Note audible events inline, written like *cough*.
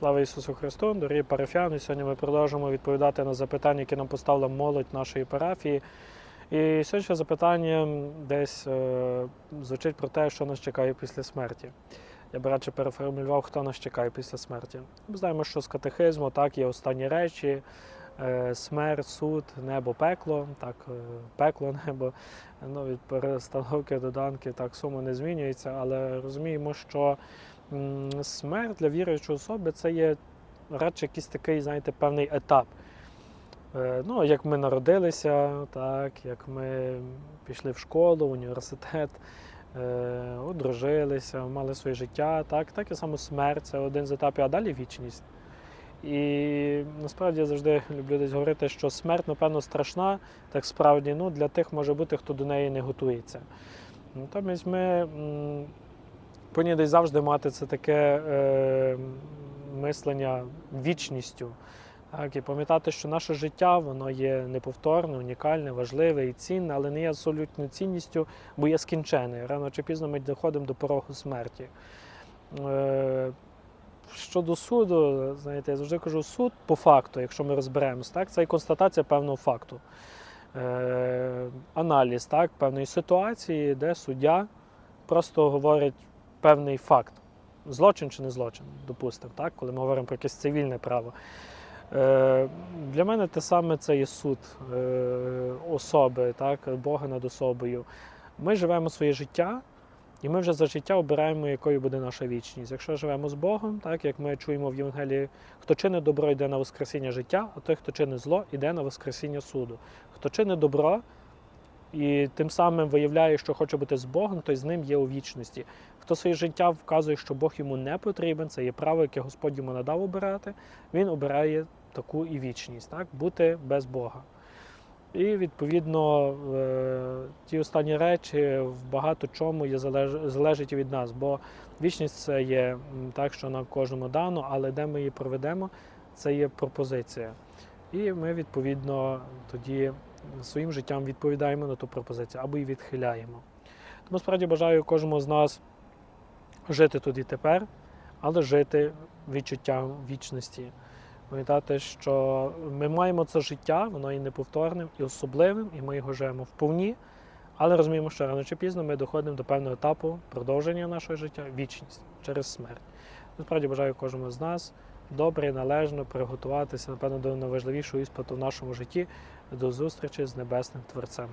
Слава Ісусу Христу, дорогі парафіяни. Сьогодні ми продовжуємо відповідати на запитання, які нам поставила молодь нашої парафії. І сьогодні запитання десь е, звучить про те, що нас чекає після смерті. Я б радше переформулював, хто нас чекає після смерті. Ми знаємо, що з катехизму так є останні речі: е, смерть, суд, небо, пекло, так, е, пекло, *laughs* небо. Ну, від перестановки до данки так сума не змінюється, але розуміємо, що смерть для віруючої особи це є радше якийсь такий, знаєте, певний етап. Е, Ну, як ми народилися, так, як ми пішли в школу, в університет, е, одружилися, мали своє життя, так, так і само смерть це один з етапів, а далі вічність. І насправді я завжди люблю десь говорити, що смерть, напевно, страшна, так справді, ну, для тих може бути, хто до неї не готується. Натомість ми повинні десь завжди мати це таке е, мислення вічністю. Так, і пам'ятати, що наше життя воно є неповторне, унікальне, важливе і цінне, але не є абсолютною цінністю, бо є скінчене. Рано чи пізно ми доходимо до порогу смерті. Е, щодо суду, знаєте, я завжди кажу, суд по факту, якщо ми розберемось, так, це і констатація певного факту. Е, аналіз так, певної ситуації, де суддя просто говорить певний факт. Злочин чи не злочин, допустимо, так, коли ми говоримо про якесь цивільне право. Е, Для мене те саме це є суд е, особи, так, Бога над особою. Ми живемо своє життя, і ми вже за життя обираємо, якою буде наша вічність. Якщо живемо з Богом, так як ми чуємо в Євангелії, хто чинить добро, йде на Воскресіння життя, а той, хто чинить зло, йде на Воскресіння суду. Хто чинить добро і тим самим виявляє, що хоче бути з Богом, той з ним є у вічності. Хто своє життя вказує, що Бог йому не потрібен, це є право, яке Господь йому надав обирати, він обирає таку і вічність, так? бути без Бога. І відповідно е, ті останні речі в багато чому є залеж- залежить від нас, бо вічність це є так, що на кожному дано, але де ми її проведемо, це є пропозиція. І ми відповідно тоді своїм життям відповідаємо на ту пропозицію або її відхиляємо. Тому справді бажаю кожному з нас жити тут і тепер, але жити відчуттям вічності. Пам'ятати, що ми маємо це життя, воно є неповторним і особливим, і ми його живемо вповні, але розуміємо, що рано чи пізно ми доходимо до певного етапу продовження нашого життя вічність через смерть. Насправді бажаю кожному з нас добре і належно приготуватися, напевно, до найважливішого іспиту в нашому житті до зустрічі з Небесним Творцем.